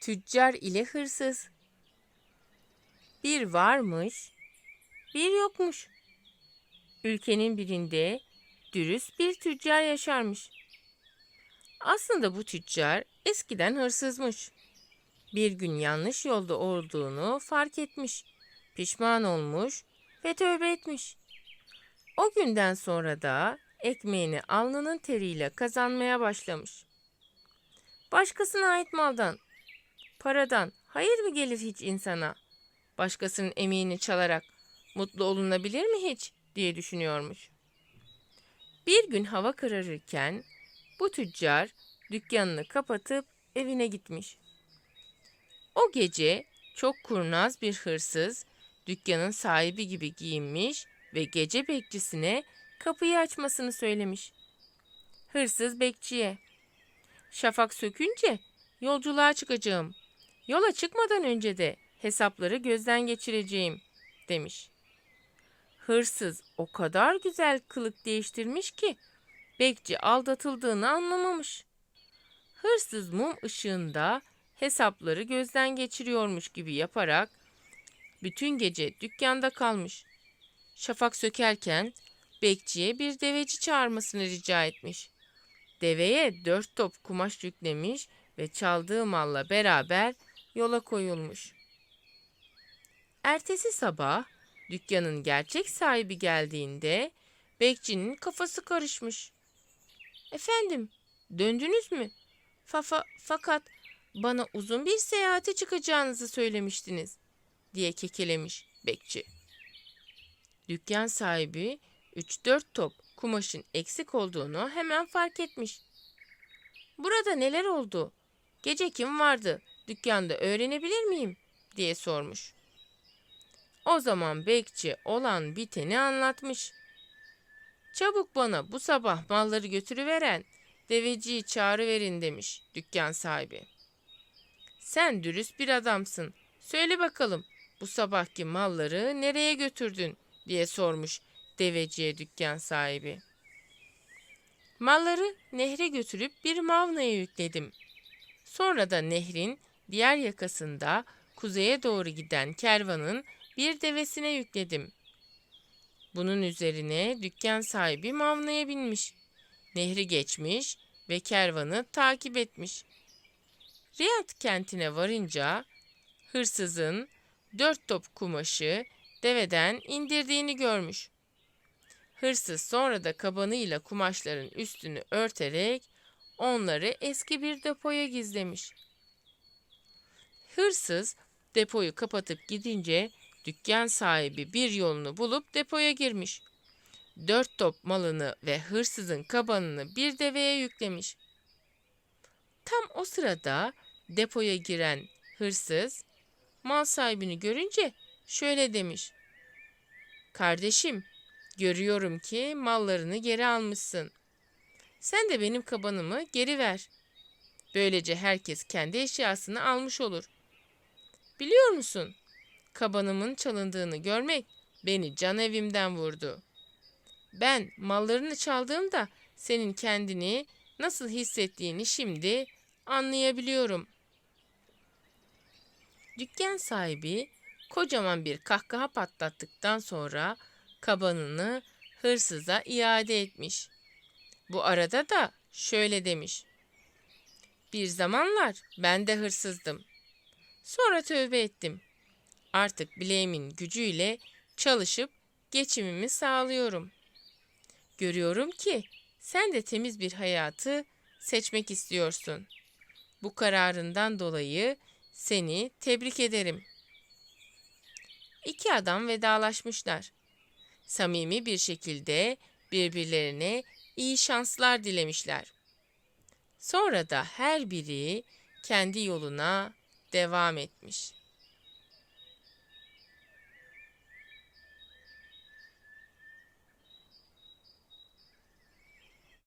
Tüccar ile hırsız. Bir varmış, bir yokmuş. Ülkenin birinde dürüst bir tüccar yaşarmış. Aslında bu tüccar eskiden hırsızmış. Bir gün yanlış yolda olduğunu fark etmiş, pişman olmuş ve tövbe etmiş. O günden sonra da ekmeğini alnının teriyle kazanmaya başlamış. Başkasına ait maldan, paradan hayır mı gelir hiç insana? Başkasının emeğini çalarak mutlu olunabilir mi hiç diye düşünüyormuş. Bir gün hava kararırken bu tüccar dükkanını kapatıp evine gitmiş. O gece çok kurnaz bir hırsız dükkanın sahibi gibi giyinmiş ve gece bekçisine kapıyı açmasını söylemiş. Hırsız bekçiye, şafak sökünce yolculuğa çıkacağım. Yola çıkmadan önce de hesapları gözden geçireceğim demiş. Hırsız o kadar güzel kılık değiştirmiş ki bekçi aldatıldığını anlamamış. Hırsız mum ışığında hesapları gözden geçiriyormuş gibi yaparak bütün gece dükkanda kalmış. Şafak sökerken bekçiye bir deveci çağırmasını rica etmiş. Deveye dört top kumaş yüklemiş ve çaldığı malla beraber yola koyulmuş. Ertesi sabah dükkanın gerçek sahibi geldiğinde bekçinin kafası karışmış. Efendim, döndünüz mü? Fafa, fakat bana uzun bir seyahate çıkacağınızı söylemiştiniz, diye kekelemiş bekçi. Dükkan sahibi 3-4 top kumaşın eksik olduğunu hemen fark etmiş. Burada neler oldu? Gece kim vardı? Dükkanda öğrenebilir miyim? diye sormuş. O zaman bekçi olan biteni anlatmış. Çabuk bana bu sabah malları götürüveren deveciyi çağırıverin demiş dükkan sahibi. Sen dürüst bir adamsın. Söyle bakalım bu sabahki malları nereye götürdün diye sormuş deveciye dükkan sahibi. Malları nehre götürüp bir mavnaya yükledim. Sonra da nehrin diğer yakasında kuzeye doğru giden kervanın bir devesine yükledim. Bunun üzerine dükkan sahibi mavnaya binmiş. Nehri geçmiş ve kervanı takip etmiş. Riyad kentine varınca hırsızın dört top kumaşı deveden indirdiğini görmüş. Hırsız sonra da kabanıyla kumaşların üstünü örterek onları eski bir depoya gizlemiş. Hırsız depoyu kapatıp gidince dükkan sahibi bir yolunu bulup depoya girmiş. Dört top malını ve hırsızın kabanını bir deveye yüklemiş. Tam o sırada depoya giren hırsız mal sahibini görünce şöyle demiş. Kardeşim, görüyorum ki mallarını geri almışsın. Sen de benim kabanımı geri ver. Böylece herkes kendi eşyasını almış olur. Biliyor musun? Kabanımın çalındığını görmek beni can evimden vurdu. Ben mallarını çaldığımda senin kendini nasıl hissettiğini şimdi anlayabiliyorum. Dükkan sahibi kocaman bir kahkaha patlattıktan sonra kabanını hırsıza iade etmiş. Bu arada da şöyle demiş. Bir zamanlar ben de hırsızdım. Sonra tövbe ettim. Artık bileğimin gücüyle çalışıp geçimimi sağlıyorum. Görüyorum ki sen de temiz bir hayatı seçmek istiyorsun. Bu kararından dolayı seni tebrik ederim. İki adam vedalaşmışlar. Samimi bir şekilde birbirlerine iyi şanslar dilemişler. Sonra da her biri kendi yoluna devam etmiş.